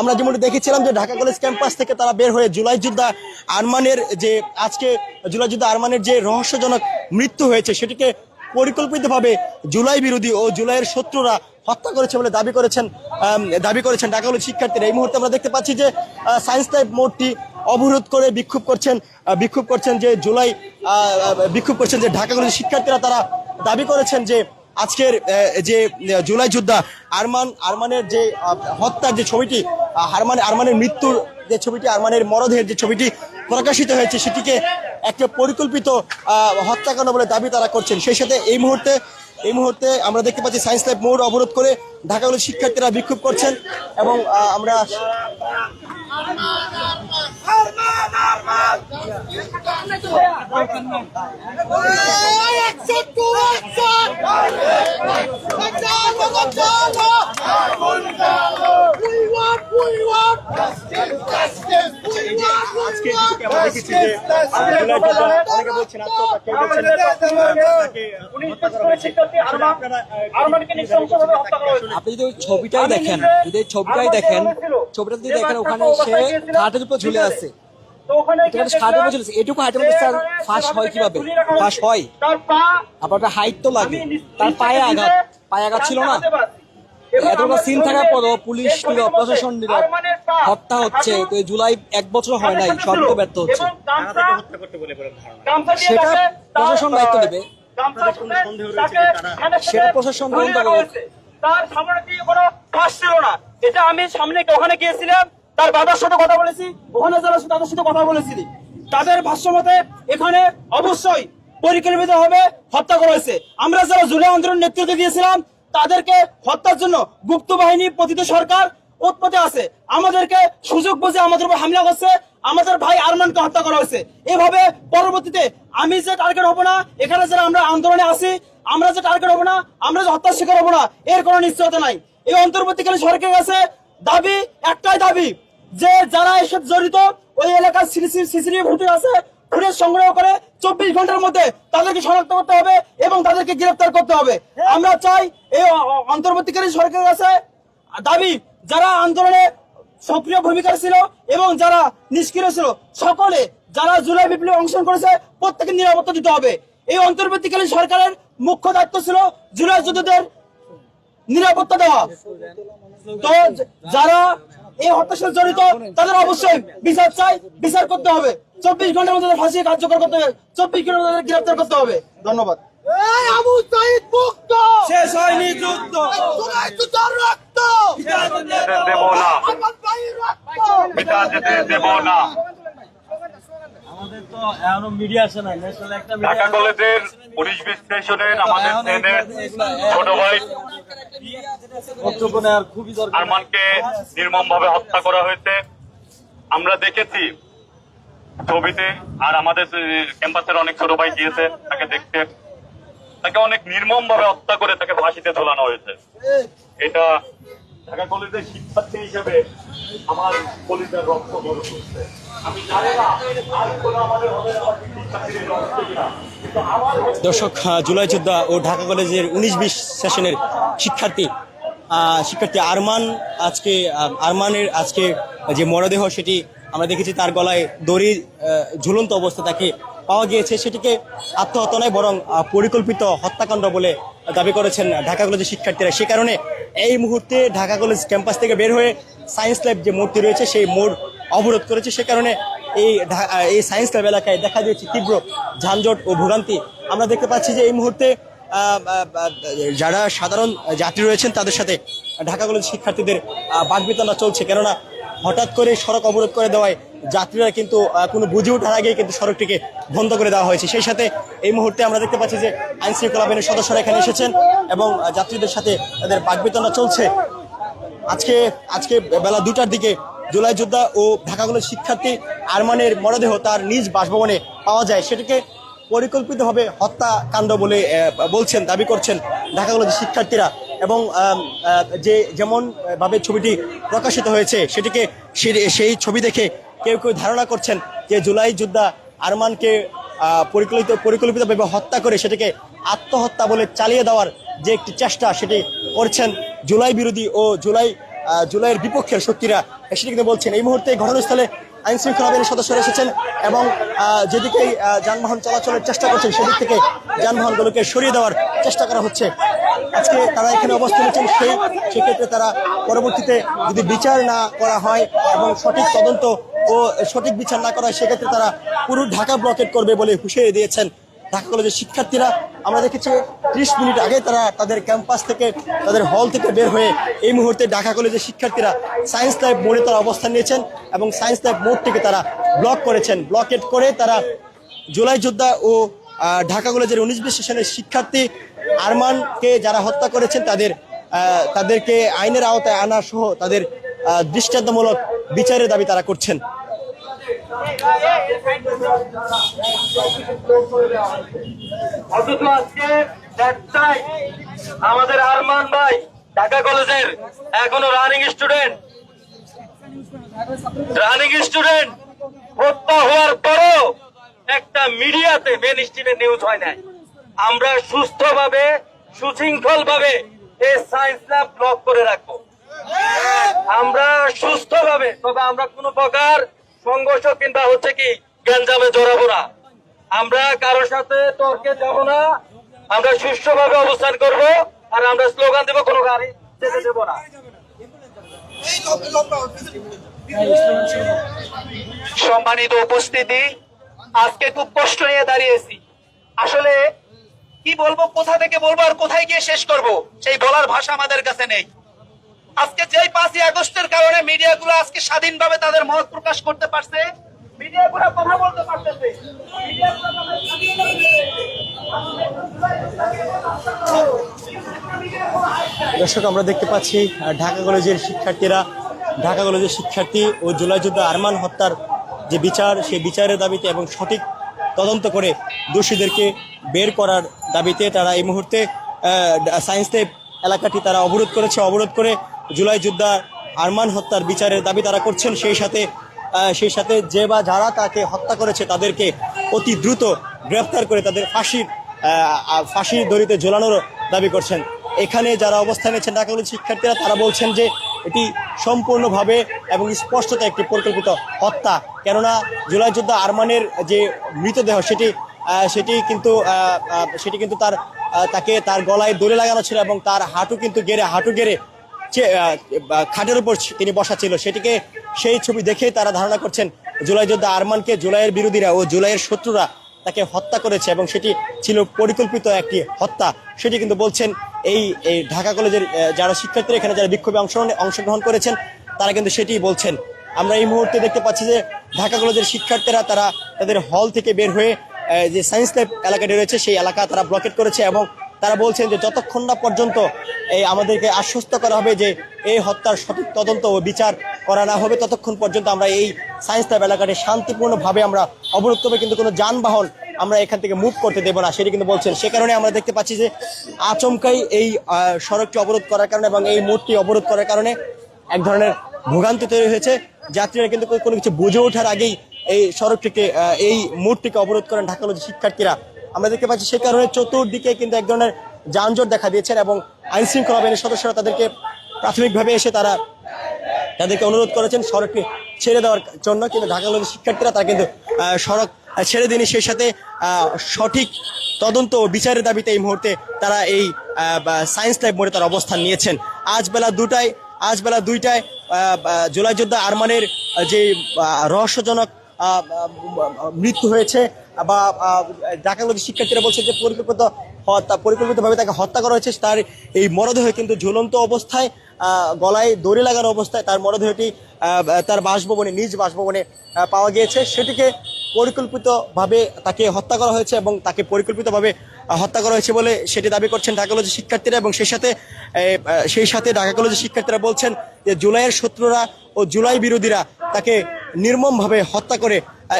আমরা যেমন দেখেছিলাম যে ঢাকা কলেজ ক্যাম্পাস থেকে তারা বের হয়ে জুলাই যোদ্ধা আরমানের যে, আজকে জুলাই যোদ্ধা আরমানের যে রহস্যজনক মৃত্যু হয়েছে, সেটিকে পরিকল্পিতভাবে জুলাই বিরোধী ও জুলাইয়ের শত্রুরা হত্যা করেছে বলে দাবি করেছেন দাবি করেছেন ঢাকা কলেজ শিক্ষার্থীরা। এই মুহূর্তে আমরা দেখতে পাচ্ছি যে সায়েন্স লাইভ মোড়টি অবরোধ করে বিক্ষোভ করছেন বিক্ষোভ করছেন যে জুলাই বিক্ষোভ করছেন যে ঢাকা কলেজের শিক্ষার্থীরা। তারা দাবি করেছেন যে আজকের যে জুলাই যোদ্ধা আরমান, আরমানের যে হত্যার যে ছবিটি আহ, আরমান আরমানের মৃত্যুর যে ছবিটি আরমানের মরদেহের যে ছবিটি প্রকাশিত হয়েছে সেটিকে একটা পরিকল্পিত হত্যাকাণ্ড বলে দাবি তারা করছেন। সেই সাথে এই মুহূর্তে এই মুহূর্তে আমরা দেখতে পাচ্ছি সায়েন্স ল্যাব মোড় অবরোধ করে ঢাকা কলেজের শিক্ষার্থীরা বিক্ষোভ করছেন এবং আমরা আজকে আমরা দেখেছি যে জুলাই যোদ্ধা অনেকে বলছেন আত্মহত্যা কেউ বলছেন তাকে হত্যা করা হয়েছে। আসলে আপনারা আহ, আপনি যদি ওই ছবিটাই দেখেন যদি ছবিটাই দেখেন ছবিটা যদি দেখেন ওখানে সে খাটের উপর ঝুলে আছে। এটুকু হাইটের মধ্যে স্যার ফাঁস হয় কীভাবে? ফাঁস হয়। আপনার একটা হাইট তো লাগে। তার পায়ে আঘাত। পায়ে আঘাত ছিল না। এতটা সিন থাকার পরও পুলিশ নীরব প্রশাসন নীরব হত্যা হচ্ছে। তো জুলাই এক বছর হয় নাই তো ব্যর্থ হচ্ছে। হত্যা করতে বলে বলেন ধারণা। সেটা প্রশাসন দায়িত্ব নেবে সেটা প্রশাসন করবে। তার সামনে দিয়ে কোনো কাজ ছিল না? এটা আমি সামনে ওখানে গিয়েছিলাম তার বাবার সাথে কথা বলেছি ওখানে যারা তাদের সাথে কথা বলেছি তাদের ভাষ্য মতে এখানে অবশ্যই পরিকল্পিত হবে হত্যা করা হয়েছে। আমরা যারা জুলাই আন্দোলন নেতৃত্ব দিয়েছিলাম তাদেরকে হত্যার জন্য গুপ্ত বাহিনী পতিত সরকার উৎপত্তি আছে। আমাদেরকে সুযোগ বুঝে আমাদের উপর হামলা করছে। আমাদের ভাই আরমানকে হত্যা করা হয়েছে। এভাবে পরবর্তীতে আমি যে টার্গেট হব না, এখানে যারা আমরা আন্দোলনে আছি, আমরা যে টার্গেট হব না, আমরা যে হত্যার শিকার হব না, এর কোনো নিশ্চয়তা নাই। এই অন্তর্বর্তীকালীন সরকারের কাছে দাবি, একটাই দাবি, যে যারা এসব জড়িত ওই এলাকার সিসিটিভি ফুটেজ আছে ফুটেজ সংগ্রহ করে চব্বিশ ঘণ্টার মধ্যে তাদেরকে শনাক্ত করতে হবে এবং তাদেরকে গ্রেফতার করতে হবে। আমরা চাই এই অন্তর্বর্তীকালীন সরকারের কাছে দাবি যারা আন্দোলনে সক্রিয় ভূমিকা ছিল এবং যারা নিষ্ক্রিয় ছিল সকলে যারা জুলাই বিপ্লবে অংশগ্রহণ করেছে প্রত্যেকে নিরাপত্তা দিতে হবে। এই অন্তর্বর্তীকালীন সরকারের মুখ্য দায়িত্ব ছিল জুলাই যুদ্ধদের নিরাপত্তা দেওয়া। তো যারা এই হত্যার সাথে জড়িত তাদের অবশ্যই বিচার চাই বিচার করতে হবে। চব্বিশ ঘণ্টার মধ্যে ফাঁসি কার্যকর করতে হবে। চব্বিশ ঘণ্টার মধ্যে গ্রেফতার করতে হবে। ধন্যবাদ। আবু সাইদ মুক্ত! শেষ হয়নি যুদ্ধ। দেব না। ঢাকা কলেজের পুলিশ বিশ্লেষণের আমাদের ছোট ভাই আরমানকে নির্মম ভাবে হত্যা করা হয়েছে। আমরা দেখেছি ছবিতে আর আমাদের ক্যাম্পাসের অনেক ছোট ভাই গিয়েছে তাকে দেখতে। তাকে অনেক নির্মম ভাবে হত্যা করে তাকে ফাঁসিতে ঝোলানো হয়েছে। এটা ঢাকা কলেজের শিক্ষার্থী হিসেবে আমার কলেজের রক্ত আমি জানি না আর কোনো আমাদের কিন্তু আমার দর্শক জুলাই যোদ্ধা ও ঢাকা কলেজের উনিশ বিশ সেশনের শিক্ষার্থী শিক্ষার্থী আরমান আজকে আরমানের আজকে যে মরদেহ সেটি আমরা দেখেছি তার গলায় দড়ি ঝুলন্ত অবস্থা তাকে পাওয়া গিয়েছে। সেটিকে আত্মহত্যা নয় বরং পরিকল্পিত হত্যাকাণ্ড বলে দাবি করেছেন ঢাকা কলেজের শিক্ষার্থীরা। সে কারণে এই মুহূর্তে ঢাকা কলেজ ক্যাম্পাস থেকে বের হয়ে সায়েন্স ল্যাব যে মোড়টি রয়েছে সেই মোড় অবরোধ করেছে। সে কারণে এই এই সায়েন্স ল্যাব এলাকায় দেখা দিয়েছে তীব্র যানজট ও ভোগান্তি। আমরা দেখতে পাচ্ছি যে এই মুহূর্তে যারা সাধারণ যাত্রী রয়েছেন, তাদের সাথে ঢাকা কলেজ শিক্ষার্থীদের বাকবিতণ্ডা চলছে। কেননা হঠাৎ করে সড়ক অবরোধ করে দেওয়ায় যাত্রীরা কিন্তু কোনো বুঝে ওঠার আগেই কিন্তু সড়কটিকে বন্ধ করে দেওয়া হয়েছে। সেই সাথে এই মুহূর্তে আমরা দেখতে পাচ্ছি যে আইন শৃঙ্খলা বাহিনীর সদস্যরা এখানে এসেছেন এবং যাত্রীদের সাথে তাদের বাকবিতণ্ডা চলছে। আজকে আজকে বেলা দুটার দিকে জুলাই যোদ্ধা ও ঢাকা কলেজ শিক্ষার্থী আরমানের মরদেহ তার নিজ বাসভবনে পাওয়া যায়। সেটাকে পরিকল্পিতভাবে হত্যাকাণ্ড বলে বলছেন, দাবি করছেন ঢাকা কলেজের শিক্ষার্থীরা। এবং যে যেমন ভাবে ছবিটি প্রকাশিত হয়েছে, সেটিকে সেই ছবি দেখে কেউ কেউ ধারণা করছেন যে জুলাই যোদ্ধা আরমানকে পরিকল্পিত পরিকল্পিতভাবে হত্যা করে সেটাকে আত্মহত্যা বলে চালিয়ে দেওয়ার যে একটি চেষ্টা সেটি করছেন জুলাই বিরোধী ও জুলাই জুলাইয়ের বিপক্ষের শক্তিরা। সেটি কিন্তু বলছেন, এই মুহূর্তে ঘটনাস্থলে আইন শৃঙ্খলা বাহিনীর সদস্যরা এসেছেন এবং যেদিকেই যানবাহন চলাচলের চেষ্টা করছেন, সেদিক থেকে যানবাহনগুলোকে সরিয়ে দেওয়ার চেষ্টা করা হচ্ছে। আজকে তারা এখানে অবস্থান নিচ্ছেন সেই সেক্ষেত্রে তারা পরবর্তীতে যদি বিচার না করা হয় এবং সঠিক তদন্ত ও সঠিক বিচার না করা হয়, সেক্ষেত্রে তারা পুরো ঢাকা ব্লকেট করবে বলে হুঁশিয়ারি দিয়েছেন। ঢাকা কলেজের শিক্ষার্থীরা আমরা দেখেছি ত্রিশ মিনিট আগে তারা তাদের ক্যাম্পাস থেকে, তাদের হল থেকে বের হয়ে এই মুহূর্তে ঢাকা কলেজের শিক্ষার্থীরা সায়েন্স ল্যাব মোড়ে তারা অবস্থান নিয়েছেন এবং সায়েন্স ল্যাব মোড়টিকে তারা ব্লক করেছেন। ব্লকেট করে তারা জুলাই যোদ্ধা ও ঢাকা কলেজের উনিশ বিশ সেশনের শিক্ষার্থী আরমানকে যারা হত্যা করেছেন, তাদের তাদেরকে আইনের আওতায় আনা সহ তাদের দৃষ্টান্তমূলক বিচারের দাবি তারা করছেন। অথচ আজকে একটাই আমাদের আরমান ভাই ঢাকা কলেজের এখনও রানিং স্টুডেন্ট রানিং স্টুডেন্ট হত্যা হওয়ার পরও একটা মিডিয়াতে মেন স্ট্রিমে নিউজ হয় নাই। আমরা সুস্থভাবে সুশৃঙ্খল ভাবে এই সায়েন্স ল্যাব ব্লক করে রাখব। আমরা সুস্থভাবে, তবে আমরা কোনো প্রকার সংঘর্ষ কিংবা হচ্ছে কি গ্যাঞ্জামে জড়াবো না। আমরা কারোর সাথে তর্কে যাব না। আমরা সুষ্ঠুভাবে অবস্থান করব আর আমরা স্লোগান দেবো কোনো গাড়ি যেতে দেবো না। সম্মানিত উপস্থিতি আজকে খুব কষ্ট নিয়ে দাঁড়িয়েছি। আসলে কি বলব কোথা থেকে বলব আর কোথায় গিয়ে শেষ করব? সেই বলার ভাষা আমাদের কাছে নেই। আজকে যেই পাঁচই আগস্টের কারণে মিডিয়াগুলো আজকে স্বাধীনভাবে তাদের মত প্রকাশ করতে পারছে। মিডিয়াগুলো কথা বলতে পারতেছে। দর্শক, আমরা দেখতে পাচ্ছি ঢাকা কলেজের শিক্ষার্থীরা, ঢাকা কলেজের শিক্ষার্থী ও জুলাই যুদ্ধ আরমান হত্যার যে বিচার, সেই বিচারের দাবিতে এবং সঠিক তদন্ত করে দোষীদেরকে বের করার দাবিতে তারা এই মুহূর্তে সায়েন্স ল্যাব এলাকাটি তারা অবরোধ করেছে। অবরোধ করে জুলাই যোদ্ধা আরমান হত্যার বিচারের দাবি তারা করছেন, সেই সাথে সেই সাথে যে বা যারা তাকে হত্যা করেছে তাদেরকে অতি দ্রুত গ্রেফতার করে তাদের ফাঁসির ফাঁসির দড়িতে ঝোলানোর দাবি করছেন। এখানে যারা অবস্থান নিয়েছেন ঢাকা কলেজ শিক্ষার্থীরা, তারা বলছেন যে এটি সম্পূর্ণভাবে এবং স্পষ্টত একটি পরিকল্পিত হত্যা। কেননা জুলাই যোদ্ধা আরমানের যে মৃতদেহ, সেটি সেটি কিন্তু সেটি কিন্তু তার তাকে তার গলায় দড়ি লাগানো ছিল এবং তার হাঁটু কিন্তু গেড়ে, হাঁটু গেড়ে খাটের উপর তিনি বসা ছিল, সেটিকে সেই ছবি দেখেই তারা ধারণা করছেন জুলাই যোদ্ধা আরমানকে জুলাইয়ের বিরোধীরা ও জুলাইয়ের শত্রুরা তাকে হত্যা করেছে এবং সেটি ছিল পরিকল্পিত একটি হত্যা। সেটি কিন্তু বলছেন এই এই ঢাকা কলেজের যারা শিক্ষার্থীরা এখানে যারা বিক্ষোভে অংশগ্রহণ অংশগ্রহণ করেছেন, তারা কিন্তু সেটিই বলছেন। আমরা এই মুহূর্তে দেখতে পাচ্ছি যে ঢাকা কলেজের শিক্ষার্থীরা তারা তাদের হল থেকে বের হয়ে যে সায়েন্স ল্যাব এলাকাটি রয়েছে, সেই এলাকা তারা ব্লকেট করেছে এবং তারা বলছেন যে যতক্ষণ না পর্যন্ত এই আমাদেরকে আশ্বস্ত করা হবে যে এই হত্যার সঠিক তদন্ত ও বিচার করা না হবে, ততক্ষণ পর্যন্ত আমরা এই সায়েন্স ল্যাব এলাকাটি শান্তিপূর্ণভাবে আমরা অবরোধ করবে। কিন্তু কোনো যানবাহন আমরা এখান থেকে মুভ করতে দেবো না। সেটি কিন্তু বলছেন। সে কারণে আমরা দেখতে পাচ্ছি যে আচমকাই এই সড়কটি অবরোধ করার কারণে এবং এই মোড়টি অবরোধ করার কারণে এক ধরনের ভোগান্তি তৈরি হয়েছে। যাত্রীরা কিন্তু কোনো কিছু বুঝে ওঠার আগেই এই সড়কটিকে এই মোড়টিকে অবরোধ করেন ঢাকা শিক্ষার্থীরা। আমরা দেখতে পাচ্ছি সে কারণে চতুর্দিকে কিন্তু এক ধরনের যানজট দেখা দিয়েছেন এবং আইন শৃঙ্খলা বাহিনীর সদস্যরা তাদেরকে প্রাথমিকভাবে এসে তারা তাদেরকে অনুরোধ করেছেন সড়কটি ছেড়ে দেওয়ার জন্য, কিন্তু ঢাকা কলেজের শিক্ষার্থীরা তারা কিন্তু সড়ক ছেড়ে দিনই সেই সাথে সঠিক তদন্ত ও বিচারের দাবিতে এই মুহূর্তে তারা এই সায়েন্স ল্যাব মোড়ে তারা অবস্থান নিয়েছেন। আজ বেলা দুটায়, আজ বেলা দুইটায় জুলাই যোদ্ধা আরমানের যে রহস্যজনক মৃত্যু হয়েছে। বা ঢাকা কলেজের শিক্ষার্থীরা বলছে যে পরিকল্পিত হত্যা, পরিকল্পিতভাবে তাকে হত্যা করা হয়েছে। তার এই মরদেহ কিন্তু ঝুলন্ত অবস্থায় গলায় দড়ি লাগানো অবস্থায় তার মরদেহটি তার বাসভবনে, নিজ বাসভবনে পাওয়া গিয়েছে। সেটিকে পরিকল্পিতভাবে তাকে হত্যা করা হয়েছে এবং তাকে পরিকল্পিতভাবে হত্যা করা হয়েছে বলে সেটি দাবি করছেন ঢাকা কলেজের শিক্ষার্থীরা এবং সেই সাথে সেই সাথে ঢাকা কলেজের শিক্ষার্থীরা বলছেন যে জুলাইয়ের শত্রুরা ও জুলাই বিরোধীরা তাকে নির্মমভাবে হত্যা করে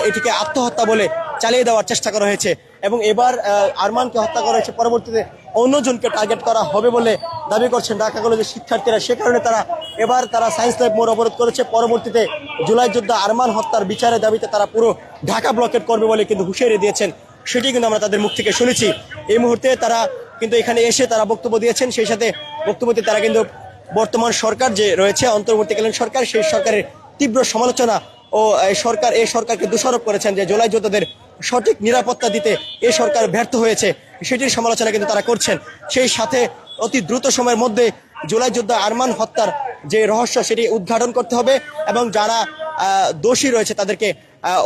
এটিকে আত্মহত্যা বলে চালিয়ে দেওয়ার চেষ্টা করা হয়েছে এবং এবার আরমানকে হত্যা করা হয়েছে। পরবর্তীতে অন্যজনকে টার্গেট করা হবে বলে দাবি করছেন ঢাকা কলেজের শিক্ষার্থীরা। সে কারণে তারা এবার তারা সায়েন্স ল্যাব মোড় অবরোধ করেছে। পরবর্তীতে জুলাই যোদ্ধা আরমান হত্যার বিচারের দাবিতে তারা পুরো ঢাকা ব্লকেট করবে বলে কিন্তু হুঁশিয়ারি দিয়েছেন। সেটি কিন্তু আমরা তাদের মুখ থেকে শুনেছি। এই মুহূর্তে তারা কিন্তু এখানে এসে তারা বক্তব্য দিয়েছেন। সেই সাথে বক্তব্যতে তারা কিন্তু বর্তমান সরকার যে রয়েছে, অন্তর্বর্তীকালীন সরকার, সেই সরকারের তীব্র সমালোচনা ও সরকার, এই সরকারকে দোষারোপ করেছেন যে জুলাই যোদ্ধাদের সঠিক নিরাপত্তা দিতে এ সরকার ব্যর্থ হয়েছে। সেটির সমালোচনা কিন্তু তারা করছেন। সেই সাথে অতি দ্রুত সময়ের মধ্যে জুলাই যোদ্ধা আরমান হত্যার যে রহস্য, সেটি উদ্ঘাটন করতে হবে এবং যারা দোষী রয়েছে তাদেরকে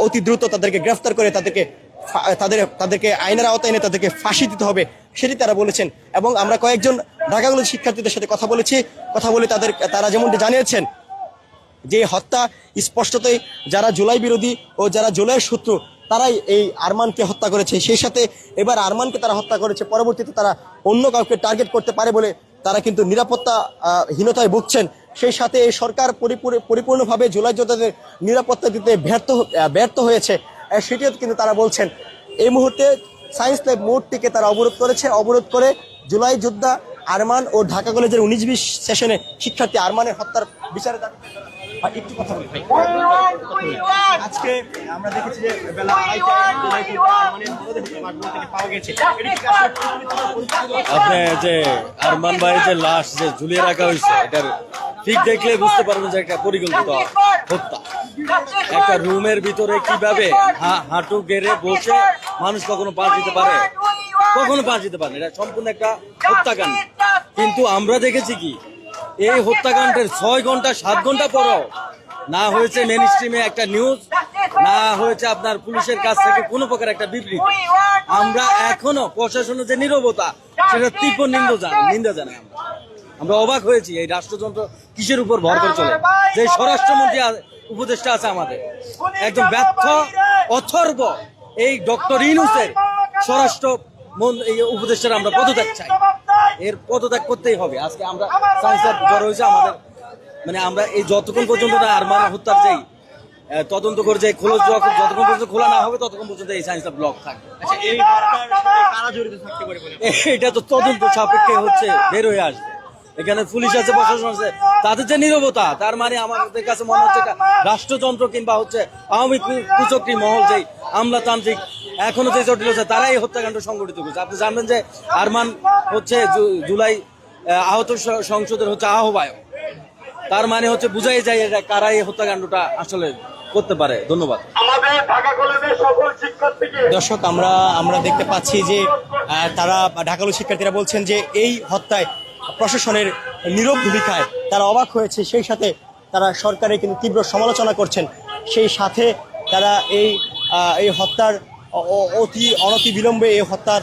অতি দ্রুত তাদেরকে গ্রেফতার করে তাদেরকে তাদের, তাদেরকে আইনের আওতায় এনে তাদেরকে ফাঁসি দিতে হবে, সেটি তারা বলেছেন। এবং আমরা কয়েকজন ঢাকা কলেজ শিক্ষার্থীদের সাথে কথা বলেছি। কথা বলে তাদের, তারা যেমনটি জানিয়েছেন যে হত্যা স্পষ্টতই যারা জুলাই বিরোধী ও যারা জুলাইয়ের শত্রু তারাই এই আরমানকে হত্যা করেছে। সেই সাথে এবার আরমানকে তারা হত্যা করেছে। পরবর্তীতে তারা অন্য কাউকে টার্গেট করতে পারে বলে তারা কিন্তু নিরাপত্তা হীনতায় ভুগছেন। সেই সাথে এই সরকার পরিপূর- পরিপূর্ণভাবে জুলাই যোদ্ধাদের নিরাপত্তা দিতে ব্যর্থ ব্যর্থ হয়েছে। সেটিও কিন্তু তারা বলছেন। এই মুহূর্তে সায়েন্স ল্যাব মোড়টিকে তারা অবরোধ করেছে। অবরোধ করে জুলাই যোদ্ধা আরমান ও ঢাকা কলেজের উনিশ বিশ সেশনে শিক্ষার্থী আরমানের হত্যার বিচারে একটু কথা বলি ভাই। আজকে আমরা দেখেছি যে বেলা পরিকল্পিত? আপনি যে আরমান ভাইয়ের যে লাশ যে ঝুলিয়ে রাখা হয়েছে এটার ঠিক দেখলে বুঝতে পারবেন যে একটা পরিকল্পিত হত্যা। একটা রুমের ভিতরে কীভাবে হা- হাঁটু গেড়ে বসে মানুষ কখনো পা দিতে পারে? কখনো পা দিতে পারে এটা সম্পূর্ণ একটা হত্যাকাণ্ড। কিন্তু আমরা দেখেছি কি? এই হত্যাকাণ্ডের ছয় ঘণ্টা, সাত ঘণ্টা পরও না হয়েছে মেন স্ট্রিমে একটা নিউজ না হয়েছে আপনার পুলিশের কাছ থেকে কোনো প্রকার একটা বিবৃতি। আমরা এখনও প্রশাসনের যে নিরবতা, সেটা তীব্র নিন্দা জানাই নিন্দা জানাই আমরা। আমরা অবাক হয়েছি এই রাষ্ট্রযন্ত্র কিসের উপর ভর করে চলে। যে স্বরাষ্ট্রমন্ত্রী উপদেষ্টা আছে আমাদের। একদম ব্যর্থ, অথর্ব এই ডক্টর ইনুসের স্বরাষ্ট্র উপদেষ্টার আমরা পদত্যাগ চাই। এর পদত্যাগ করতেই হবে। আজকে আমরা সায়েন্সের জ্বর হয়েছে আমাদের মানে আমরা এই যতক্ষণ পর্যন্ত না আরমান হত্যার যেই তদন্ত করে যে খোলা যতক্ষণ পর্যন্ত খোলা না হবে ততক্ষণ পর্যন্ত এই সায়েন্সটা ব্লক থাকবে। আচ্ছা, এটা তো তদন্ত সাপেক্ষে হচ্ছে বের হয়ে আসবে। এখানে পুলিশ আছে প্রশাসন আছে তাদের যে নিরবতা তার মানে আমাদের কাছে মনে হচ্ছে রাষ্ট্রযন্ত্র কিংবা হচ্ছে আওয়ামী কুচক্রী মহল যেই আমলাতান্ত্রিক এখনও যে জটিল আছে তারাই হত্যাকাণ্ড সংগঠিত করছে। আপনি জানবেন যে আরমান হচ্ছে জুলাই আহত সংসদের হচ্ছে আহ্বায়ক। তার মানে হচ্ছে বুঝাই যায় এটা কারা এই হত্যাকাণ্ডটা আসলে করতে পারে। ধন্যবাদ। আমাদের ঢাকা কলেজের সকল শিক্ষার্থীকে দর্শক আমরা আমরা দেখতে পাচ্ছি যে তারা ঢাকালু শিক্ষার্থীরা বলছেন যে এই হত্যায় প্রশাসনের নীরব ভূমিকায় তারা অবাক হয়েছে সেই সাথে তারা সরকারের কিন্তু তীব্র সমালোচনা করছেন। সেই সাথে তারা এই আহ, এই হত্যার অতি অনতি বিলম্বে এই হত্যার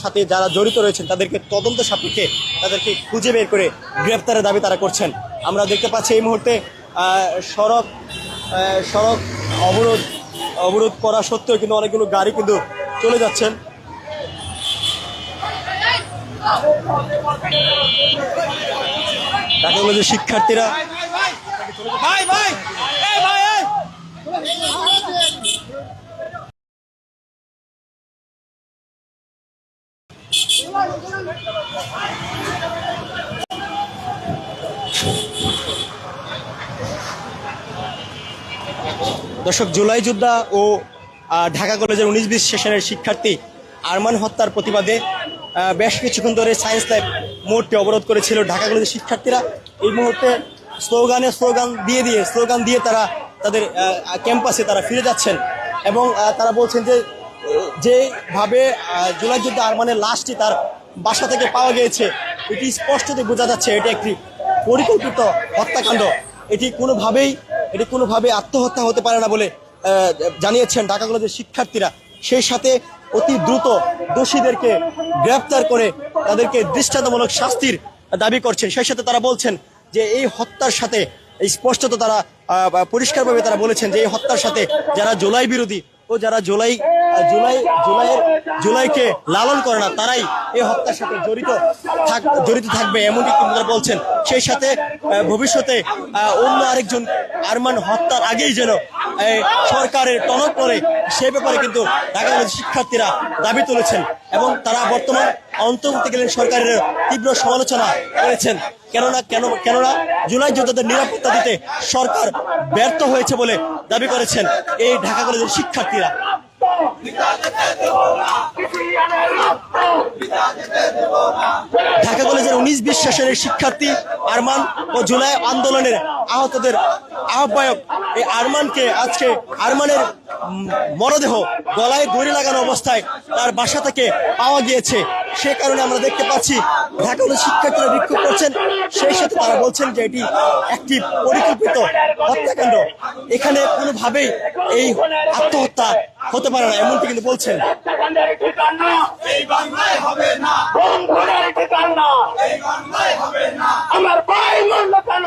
সাথে যারা জড়িত রয়েছেন তাদেরকে তদন্ত সাপেক্ষে তাদেরকে খুঁজে বের করে গ্রেপ্তারের দাবি তারা করছেন আমরা দেখতে পাচ্ছি এই মুহূর্তে সড়ক সড়ক অবরোধ অবরোধ করা সত্ত্বেও কিন্তু অনেকগুলো গাড়ি কিন্তু চলে যাচ্ছেন ঢাকা কলেজের শিক্ষার্থীরা ভাই ভাই ভাই দর্শক, জুলাই যোদ্ধা ও ঢাকা কলেজের উনিশ বিশ সেশনের শিক্ষার্থী আরমান হত্যার প্রতিবাদে বেশ কিছুক্ষণ ধরে সায়েন্স ল্যাব মোড়টি অবরোধ করেছিল ঢাকা কলেজের শিক্ষার্থীরা। এই মুহূর্তে স্লোগানে স্লোগান দিয়ে দিয়ে, স্লোগান দিয়ে তারা তাদের ক্যাম্পাসে তারা ফিরে যাচ্ছেন এবং তারা বলছেন যে যেভাবে জুলাই যোদ্ধা আরমানের লাশটি তার বাসা থেকে পাওয়া গিয়েছে, এটি স্পষ্টতে বোঝা যাচ্ছে এটি একটি পরিকল্পিত হত্যাকাণ্ড। এটি কোনোভাবেই, এটি কোনোভাবে আত্মহত্যা হতে পারে না বলে জানিয়েছেন ঢাকা কলেজের শিক্ষার্থীরা। সেই সাথে অতি দ্রুত দোষীদেরকে গ্রেপ্তার করে তাদেরকে দৃষ্টান্তমূলক শাস্তির দাবি করছেন। সেই সাথে তারা বলছেন যে এই হত্যার সাথে স্পষ্টত তারা পরিষ্কারভাবে তারা বলেছেন যে এই হত্যার সাথে যারা জুলাই বিরোধী ও যারা জুলাই জুলাই, জুলাইয়ের, জুলাইকে লালন করে না, তারাই এই হত্যার সাথে জড়িত থাক, জড়িত থাকবে এমনটি কিন্তু তারা বলছেন। সেই সাথে ভবিষ্যতে অন্য আরেকজন আরমান হত্যার আগেই যেন সরকারের টনক করে সে ব্যাপারে কিন্তু ঢাকা শিক্ষার্থীরা দাবি তুলেছেন এবং তারা বর্তমান অন্তর্বর্তীকালীন সরকারের তীব্র সমালোচনা করেছেন। কেননা, কেন, কেননা জুলাই যোদ্ধাদের নিরাপত্তা দিতে সরকার ব্যর্থ হয়েছে বলে দাবি করেছেন এই ঢাকা কলেজের শিক্ষার্থীরা। ঢাকা কলেজের উনিশ বিশ সেশনের শিক্ষার্থী আরমান ও জুলাই আন্দোলনের আহতদের আহ্বায়ক এই আরমানকে আজকে আরমানের মরদেহ গলায় দড়ি লাগানো অবস্থায় তার বাসা থেকে পাওয়া গিয়েছে। সে কারণে আমরা দেখতে পাচ্ছি ঢাকা কলেজ শিক্ষার্থীরা বিক্ষোভ করছেন। সেই সাথে তারা বলছেন যে এটি একটি পরিকল্পিত হত্যাকাণ্ড। এখানে কোনোভাবেই এই আত্মহত্যা হতে পারে না এমনটি কিন্তু বলছেন। হত্যাকাণ্ডের ঠিকানা এই বাংলায় হবে না। বন্ধুদের ঠিকানা এই বাংলায় আমার ভাই মরল কেন?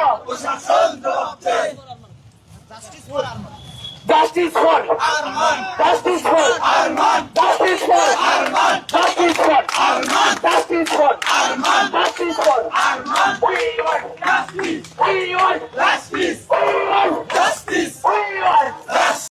Justice for Arman. Justice for Arman. Justice for Arman. Justice for Arman. Justice for Arman. Justice for Arman. We want justice. We want justice. We want justice. We want justice.